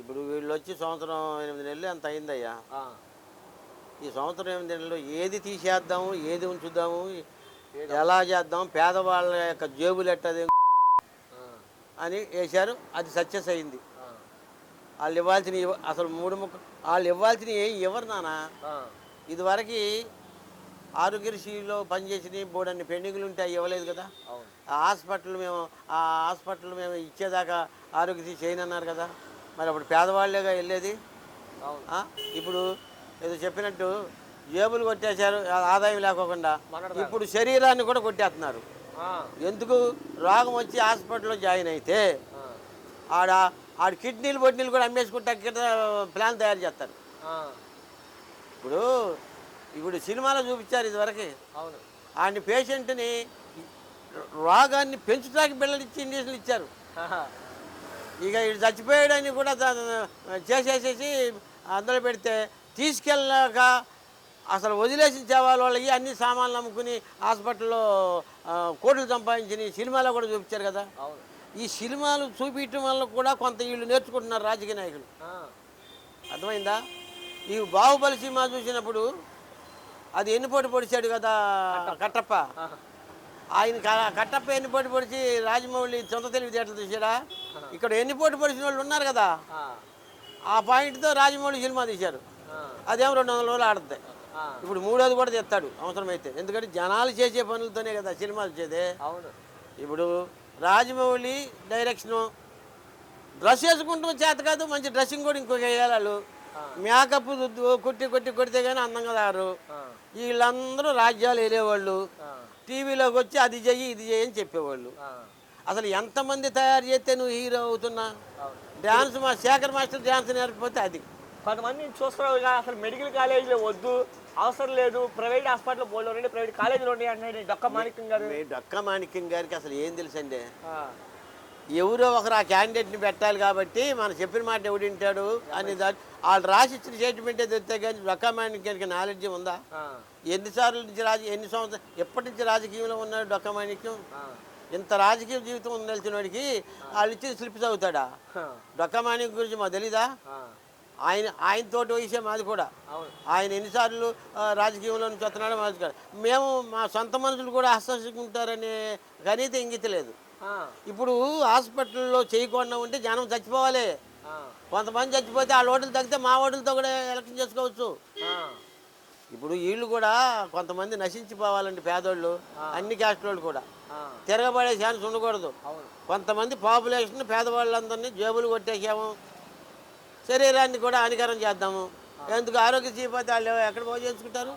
ఇప్పుడు వీళ్ళు వచ్చి సంవత్సరం ఎనిమిది నెలలు ఎంత అయిందయ్యా? ఈ సంవత్సరం ఎనిమిది నెలలు ఏది తీసేద్దాము ఏది ఉంచుదాము ఎలా చేద్దాం పేదవాళ్ళ యొక్క జేబులు ఎట్టది అని వేశారు. అది సక్సెస్ అయింది. వాళ్ళు ఇవ్వాల్సిన అసలు మూడు ముక్క వాళ్ళు ఇవ్వాల్సిన ఏం ఇవ్వరు నాన్న ఆ, ఇదివరకు ఆరోగ్యశ్రీలో పనిచేసిన బోడన్ని పెండింగ్లు ఉంటే అవి ఇవ్వలేదు కదా. హాస్పిటల్ మేము ఆ హాస్పిటల్ మేము ఇచ్చేదాకా ఆరోగ్యశ్రీ చేయనన్నారు కదా. మరి అప్పుడు పేదవాళ్ళేగా వెళ్ళేది? ఇప్పుడు ఏదో చెప్పినట్టు జేబులు కొట్టేశారు ఆదాయం లేకోకుండా. ఇప్పుడు శరీరాన్ని కూడా కొట్టేస్తున్నారు. ఎందుకు? రోగం వచ్చి హాస్పిటల్లో జాయిన్ అయితే ఆడ ఆడ కిడ్నీలు బొడ్నీలు కూడా అమ్మేసుకుంటా కింద ప్లాన్ తయారు చేస్తారు. ఇప్పుడు ఇప్పుడు సినిమాలో చూపించారు ఇదివరకు. ఆయన పేషెంట్ని రోగాన్ని పెంచుటానికి బిళ్ళలు ఇచ్చి ఇంజక్షన్లు ఇచ్చారు. ఇక ఇటు చచ్చిపోయాడని కూడా చేసేసేసి అందులో పెడితే తీసుకెళ్ళాక అసలు వదిలేసి చేవాలి వాళ్ళకి అన్ని సామాన్లు అమ్ముకుని హాస్పిటల్లో కోట్లు సంపాదించిన ఈ సినిమాలో కూడా చూపించారు కదా. ఈ సినిమాలు చూపించడం వల్ల కూడా కొంత వీళ్ళు నేర్చుకుంటున్నారు రాజకీయ నాయకులు. అర్థమైందా? ఈ బాహుబలి సినిమా చూసినప్పుడు అది ఎన్నిపోటు పొడిచాడు కదా కట్టప్ప. ఆయన కట్టప్ప ఎన్నిపోటు పొడిచి రాజమౌళి సొంత తెలివితేటలు చూసాడా ఇక్కడ ఎన్నిపోటు పొడిచిన వాళ్ళు ఉన్నారు కదా? ఆ, పాయింట్తో రాజమౌళి సినిమా తీశారు. ఆ, అదేం రెండు వందల రోజులు ఆడుతుంది ఇప్పుడు మూడోది కూడా తెస్తాడు అవసరమైతే. ఎందుకంటే జనాలు చేసే పనులతోనే కదా సినిమాలు వచ్చేది. అవును. ఇప్పుడు రాజమౌళి డైరెక్షను డ్రెస్ వేసుకుంటూ చేత కాదు మంచి డ్రెస్సింగ్ కూడా ఇంకొక వేయాలి వాళ్ళు మేకప్ కొట్టి కొట్టి కొడితే కానీ అందంగా ఆ, వీళ్ళందరూ రాజ్యాలు వెళ్ళేవాళ్ళు ఆ, టీవీలోకి వచ్చి అది చెయ్యి ఇది చెయ్యి అని చెప్పేవాళ్ళు. అసలు ఎంతమంది తయారు చేస్తే నువ్వు హీరో అవుతున్నా? డ్యాన్స్ మా శేఖర్ మాస్టర్ డ్యాన్స్ నేర్పిపోతే అది. కొంతమంది చూస్తున్నావు కదా అసలు మెడికల్ కాలేజీలో వద్దు అవసరం లేదు ప్రైవేట్ హాస్పిటల్ రెండు ప్రైవేట్ కాలేజీలు ఉన్నాయి అంటే డొక్క మాణిక్యం గారు. డొక్క మాణిక్యం గారికి అసలు ఏం తెలుసండి? ఎవరో ఒకరు ఆ క్యాండిడేట్ని పెట్టాలి కాబట్టి మనం చెప్పిన మాట ఎవడు వింటాడు అని దాని వాళ్ళు రాసి ఇచ్చిన స్టేట్మెంటే తెస్తే కానీ డొక్క మాణిక్యానికి నాలెడ్జ్ ఉందా? ఎన్నిసార్లు నుంచి రాజ ఎన్ని సంవత్సరాలు ఎప్పటి నుంచి రాజకీయంలో ఉన్నాడు డొక్క మాణిక్యం ఆ, ఇంత రాజకీయ జీవితం ఉంది తెలిసిన వాడికి వాళ్ళు ఇచ్చిన స్లిప్ చదువుతాడా? ఆ, డొక్క మాణిక్యం గురించి మాకు తెలీదా? ఆయన ఆయనతోటి వయసే మాది కూడా. ఆయన ఎన్నిసార్లు రాజకీయంలో నుంచి వస్తున్నాడో మాది మేము మా సొంత మనుషులు కూడా హస్తకుంటారనే గణిత ఇంగిత లేదు. ఇప్పుడు హాస్పిటల్లో చేయకుండా ఉంటే జనం చచ్చిపోవాలి. కొంతమంది చచ్చిపోతే ఆ ఓటులు తగ్గితే మా ఓటులతో కూడా ఎలక్షన్ చేసుకోవచ్చు. ఇప్పుడు వీళ్ళు కూడా కొంతమంది నశించిపోవాలండి పేదోళ్ళు అన్ని క్యాస్ట్ వాళ్ళు కూడా. తిరగబడే ఛాన్స్ ఉండకూడదు. కొంతమంది పాపులేషన్ పేదవాళ్ళందరినీ జేబులు కొట్టేసాము శరీరాన్ని కూడా హానికరం చేద్దాము. ఎందుకు ఆరోగ్య చీపోతే వాళ్ళు ఎక్కడ బాగు చేసుకుంటారు?